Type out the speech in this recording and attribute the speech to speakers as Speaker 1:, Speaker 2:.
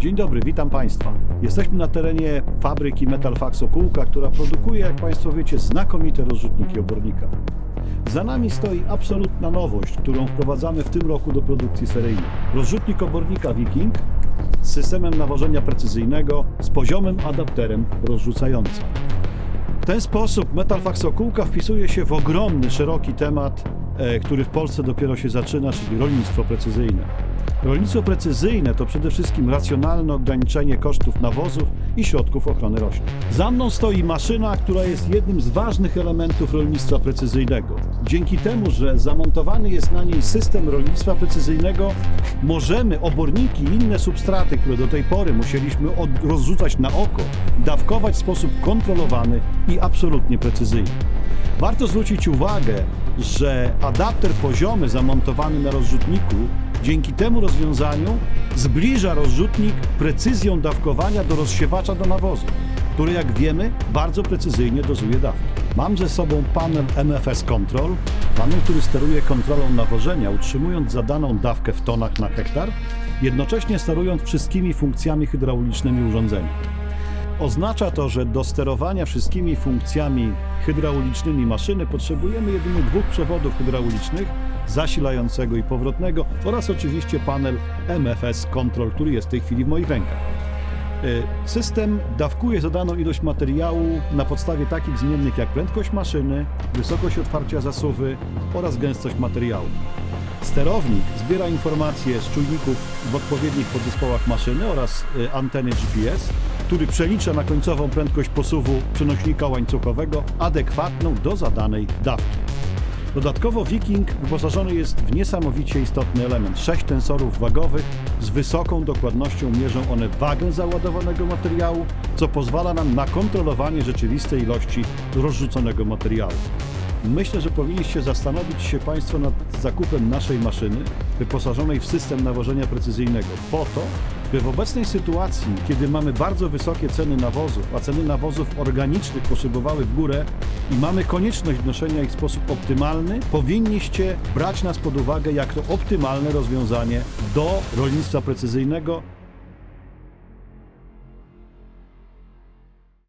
Speaker 1: Dzień dobry, witam Państwa. Jesteśmy na terenie fabryki Metalfax Okułka, która produkuje, jak Państwo wiecie, znakomite rozrzutniki obornika. Za nami stoi absolutna nowość, którą wprowadzamy w tym roku do produkcji seryjnej. Rozrzutnik obornika Viking z systemem nawożenia precyzyjnego z poziomym adapterem rozrzucającym. W ten sposób Metalfax Okułka wpisuje się w ogromny, szeroki temat, e, który w Polsce dopiero się zaczyna, czyli rolnictwo precyzyjne. Rolnictwo precyzyjne to przede wszystkim racjonalne ograniczenie kosztów nawozów i środków ochrony roślin. Za mną stoi maszyna, która jest jednym z ważnych elementów rolnictwa precyzyjnego. Dzięki temu, że zamontowany jest na niej system rolnictwa precyzyjnego, możemy oborniki i inne substraty, które do tej pory musieliśmy rozrzucać na oko, dawkować w sposób kontrolowany i absolutnie precyzyjny. Warto zwrócić uwagę, że adapter poziomy zamontowany na rozrzutniku dzięki temu rozwiązaniu zbliża rozrzutnik precyzją dawkowania do rozsiewacza do nawozu, który jak wiemy bardzo precyzyjnie dozuje dawki. Mam ze sobą panel MFS Control, panel, który steruje kontrolą nawożenia, utrzymując zadaną dawkę w tonach na hektar, jednocześnie sterując wszystkimi funkcjami hydraulicznymi urządzenia. Oznacza to, że do sterowania wszystkimi funkcjami hydraulicznymi maszyny potrzebujemy jedynie dwóch przewodów hydraulicznych, zasilającego i powrotnego oraz oczywiście panel MFS Control, który jest w tej chwili w moich rękach. Y, System dawkuje zadaną ilość materiału na podstawie takich zmiennych jak prędkość maszyny, wysokość otwarcia zasuwy oraz gęstość materiału. Sterownik zbiera informacje z czujników w odpowiednich podzespołach maszyny oraz y, anteny GPS, który przelicza na końcową prędkość posuwu przenośnika łańcuchowego adekwatną do zadanej dawki. Dodatkowo Viking wyposażony jest w niesamowicie istotny element. Sześć tensorów wagowych z wysoką dokładnością mierzą one wagę załadowanego materiału, co pozwala nam na kontrolowanie rzeczywistej ilości rozrzuconego materiału. Myślę, że powinniście zastanowić się Państwo nad zakupem naszej maszyny wyposażonej w system nawożenia precyzyjnego po to, by w obecnej sytuacji, kiedy mamy bardzo wysokie ceny nawozów, a ceny nawozów organicznych poszybowały w górę i mamy konieczność noszenia ich w sposób optymalny, powinniście brać nas pod uwagę jako optymalne rozwiązanie do rolnictwa precyzyjnego